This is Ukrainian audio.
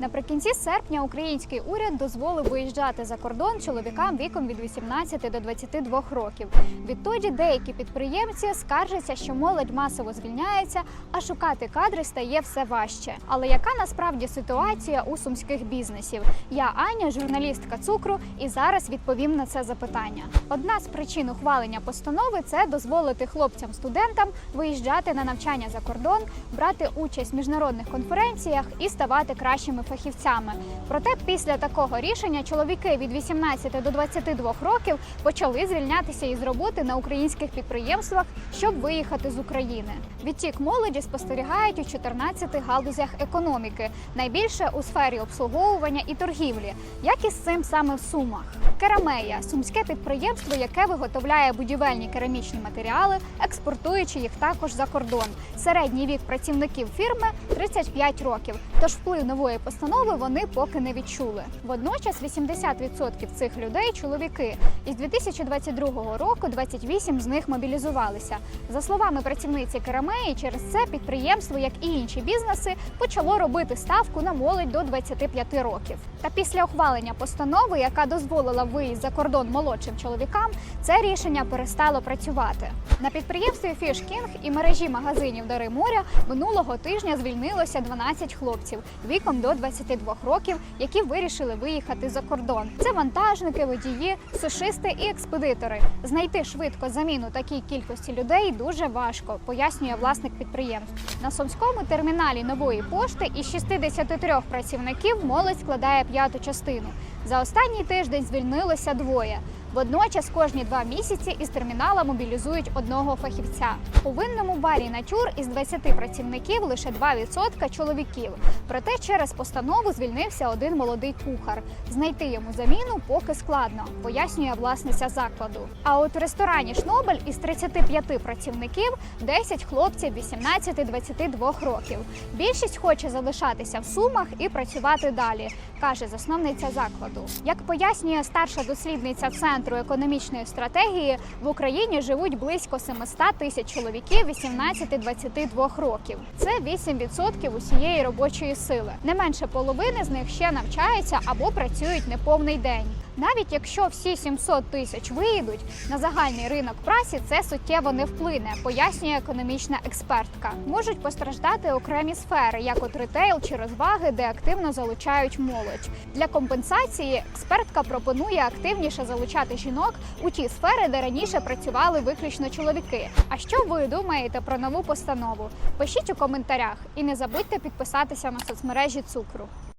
Наприкінці серпня український уряд дозволив виїжджати за кордон чоловікам віком від 18 до 22 років. Відтоді деякі підприємці скаржаться, що молодь масово звільняється, а шукати кадри стає все важче. Але яка насправді ситуація у сумських бізнесів? Я Аня, журналістка цукру, і зараз відповім на це запитання. Одна з причин ухвалення постанови це дозволити хлопцям-студентам виїжджати на навчання за кордон, брати участь в міжнародних конференціях і ставати кращими фахівцями. Проте після такого рішення чоловіки від 18 до 22 років почали звільнятися із роботи на українських підприємствах, щоб виїхати з України. Відтік молоді спостерігають у 14 галузях економіки, найбільше у сфері обслуговування і торгівлі. Як із цим саме в Сумах? Керамея сумське підприємство, яке виготовляє будівельні керамічні матеріали, експортуючи їх також за кордон. Середній вік працівників фірми 35 років. Тож вплив нової постанови вони поки не відчули. Водночас 80% цих людей чоловіки. Із 2022 року 28 з них мобілізувалися. За словами працівниці Керамеї, через це підприємство, як і інші бізнеси, почало робити ставку на молодь до 25 років. Та після ухвалення постанови, яка дозволила виїзд за кордон молодшим чоловікам, це рішення перестало працювати. На підприємстві Фішкінг і мережі магазинів Дари моря минулого тижня звільнилося 12 хлопців віком до 22 років, які вирішили виїхати за кордон. Це вантажники, водії, сушисти і експедитори. Знайти швидко заміну такій кількості людей дуже важко, пояснює власник підприємств. На сумському терміналі нової пошти із 63 працівників молодь складає п'яту частину. За останній тиждень звільнилося двоє. Водночас кожні два місяці із термінала мобілізують одного фахівця. У винному барі Натюр із 20 працівників лише 2% чоловіків. Проте через постанову звільнився один молодий кухар. Знайти йому заміну поки складно, пояснює власниця закладу. А от в ресторані Шнобель із 35 працівників 10 хлопців 18-22 років. Більшість хоче залишатися в сумах і працювати далі, каже засновниця закладу. Як пояснює старша дослідниця центру економічної стратегії, в Україні живуть близько 700 тисяч чоловіків 18-22 років. Це 8% усієї робочої сили. Не менше половини з них ще навчаються або працюють неповний день. Навіть якщо всі 700 тисяч виїдуть на загальний ринок праці, це суттєво не вплине, пояснює економічна експертка. Можуть постраждати окремі сфери, як от ретейл чи розваги, де активно залучають молодь. Для компенсації експертка пропонує активніше залучати жінок у ті сфери, де раніше працювали виключно чоловіки. А що ви думаєте про нову постанову? Пишіть у коментарях і не забудьте підписатися на соцмережі цукру.